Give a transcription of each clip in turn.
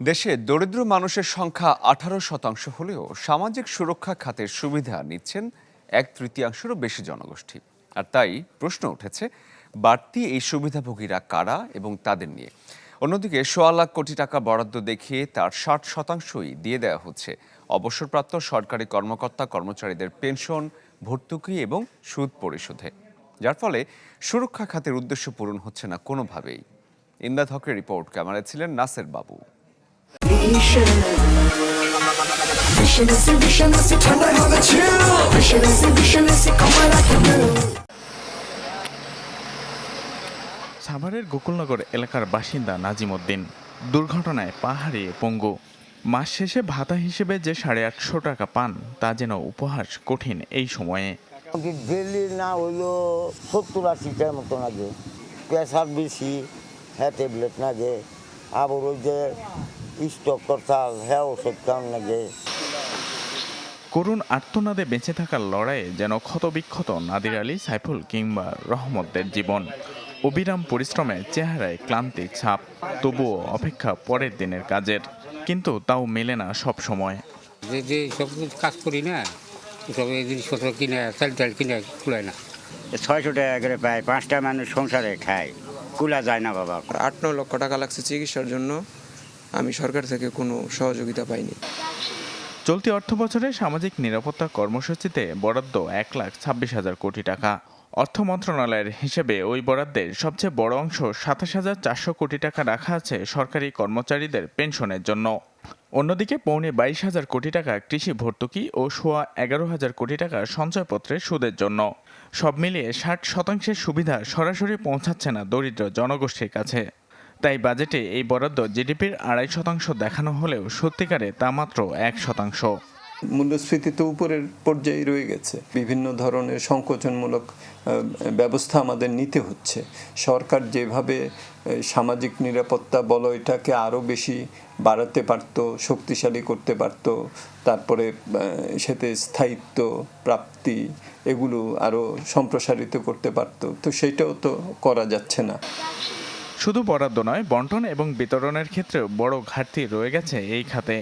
দেশে দরিদ্র মানুষের সংখ্যা আঠারো শতাংশ হলেও সামাজিক সুরক্ষা খাতের সুবিধা নিচ্ছেন এক তৃতীয়াংশেরও বেশি জনগোষ্ঠী। আর তাই প্রশ্ন উঠেছে, বাড়তি এই সুবিধাভোগীরা কারা এবং তাদের নিয়ে? অন্যদিকে সোয়া লাখ কোটি টাকা বরাদ্দ দেখিয়ে তার ষাট শতাংশই দিয়ে দেওয়া হচ্ছে। অবসরপ্রাপ্ত সরকারি কর্মকর্তা, কর্মচারীদের পেনশন, ভর্তুকি এবং সুদ পরিশোধে। যার ফলে সুরক্ষা খাতের উদ্দেশ্য পূরণ হচ্ছে না কোনোভাবেই। ইমদাদ হকের রিপোর্ট, ক্যামেরায় ছিলেন নাসের বাবু। Chill. Come like সাভারের গোকুলনগর এলাকার বাসিন্দা নাজিম উদ্দিন দুর্ঘটনায় পাহাড়ে পঙ্গু। মাস শেষে ভাতা হিসেবে যে সাড়ে আটশো টাকা পান তা যেন উপহাস কঠিন এই সময়ে। ডেলি না হইল সত্তর আশিটার মতো লাগে প্রেশার বেশি হ্যাঁ ট্যাবলেট লাগে। আবার ওই যে স্টক করতাল হ্যাঁ ওষুধ খাওয়ান লাগে। করুণ আর্তনাদে বেঁচে থাকার লড়াইয়ে যেন ক্ষতবিক্ষত নাদির আলী সাইফুল কিংবা রহমতদের জীবন। অবিরাম পরিশ্রমে চেহারায় ক্লান্তি ছাপ তবুও অপেক্ষা পরের দিনের কাজের। কিন্তু তাও মেলে না সব সময়। যে যে সব কাজ করি না সব এই জিনিসপত্র কিনে চাল টাল কিনে কুলায় না। ছয়শো টাকা করে পায় পাঁচটা মানুষ সংসারে খায়। কুলা যায় না বাবা। আট ন লক্ষ টাকা লাগছে চিকিৎসার জন্য। আমি সরকার থেকে কোনো সহযোগিতা পাইনি। চলতি অর্থ বছরে সামাজিক নিরাপত্তা কর্মসূচিতে বরাদ্দ এক লাখ ছাব্বিশ হাজার কোটি টাকা। অর্থ মন্ত্রণালয়ের হিসেবে ওই বরাদ্দের সবচেয়ে বড় অংশ সাতাশ হাজার চারশো কোটি টাকা রাখা আছে সরকারি কর্মচারীদের পেনশনের জন্য। অন্যদিকে পৌনে বাইশ হাজার কোটি টাকা কৃষি ভর্তুকি ও সোয়া এগারো হাজার কোটি টাকা সঞ্চয়পত্রের সুদের জন্য। সব মিলিয়ে ষাট শতাংশের সুবিধা সরাসরি পৌঁছাচ্ছে না দরিদ্র জনগোষ্ঠীর কাছে। তাই বাজেটে এই বরাদ্দ জিডিপির আড়াই শতাংশ দেখানো হলেও সত্যিকারে তা মাত্র এক শতাংশ। মূল্যস্ফীতি তো উপরের পর্যায়ে রয়ে গেছে। বিভিন্ন ধরনের সংকোচনমূলক ব্যবস্থা আমাদের নিতে হচ্ছে। সরকার যেভাবে সামাজিক নিরাপত্তা বলয়টাকে আরও বেশি বাড়াতে পারত, শক্তিশালী করতে পারত, তারপরে সাথে স্থায়িত্ব, প্রাপ্তি এগুলো আরও সম্প্রসারিত করতে পারত, তো সেটাও তো করা যাচ্ছে না। শুধু বরাদ্দ নয়, বন্টন এবং বিতরণের ক্ষেত্রেও বড় ঘাটতি রয়ে গেছে এই খাতে।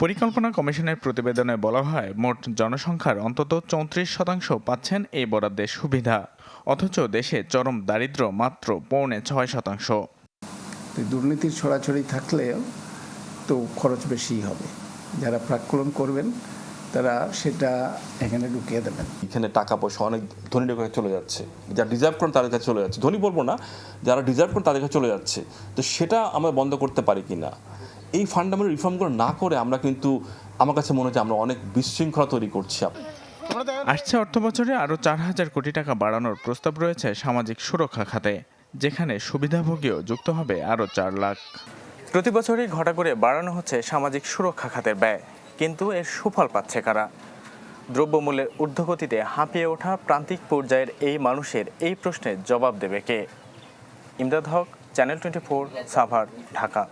পরিকল্পনা কমিশনের প্রতিবেদনে বলা হয়, মোট জনসংখ্যার অন্তত চৌত্রিশ শতাংশ পাচ্ছেন এই বরাদ্দের সুবিধা, অথচ দেশে চরম দারিদ্র্য মাত্র পৌনে ছয় শতাংশ। দুর্নীতির ছড়াছড়ি থাকলেও তো খরচ বেশি হবে। যারা প্রাক্কলন করবেন তারা সেটা এখানে ঢুকিয়ে দেবেন। এখানে টাকা পয়সা অনেক ধনীদের কাছে চলে যাচ্ছে। যারা ডিজার্ভ করেন তাদের কাছে চলে যাচ্ছে। ধনী বলব না যারা ডিজার্ভ করেন তাদের কাছে চলে যাচ্ছে। তো সেটা আমরা বন্ধ করতে পারি কি না এই ফান্ডামেন্টাল রিফর্মগুলো না করে আমরা কিন্তু আমার কাছে মনে হচ্ছে আমরা অনেক বিশৃঙ্খলা তৈরি করছি। আসছে অর্থ বছরে আরও চার হাজার কোটি টাকা বাড়ানোর প্রস্তাব রয়েছে সামাজিক সুরক্ষা খাতে যেখানে সুবিধাভোগীও যুক্ত হবে আরও চার লাখ। প্রতি বছরই ঘটা করে বাড়ানো হচ্ছে সামাজিক সুরক্ষা খাতের ব্যয়। কিন্তু এর সুফল পাচ্ছে কারা? দ্রব্যমূল্যের ঊর্ধ্বগতিতে হাঁপিয়ে ওঠা প্রান্তিক পর্যায়ের এই মানুষের এই প্রশ্নের জবাব দেবে কে? Imdad Haque, channel twenty four, Savar, Dhaka.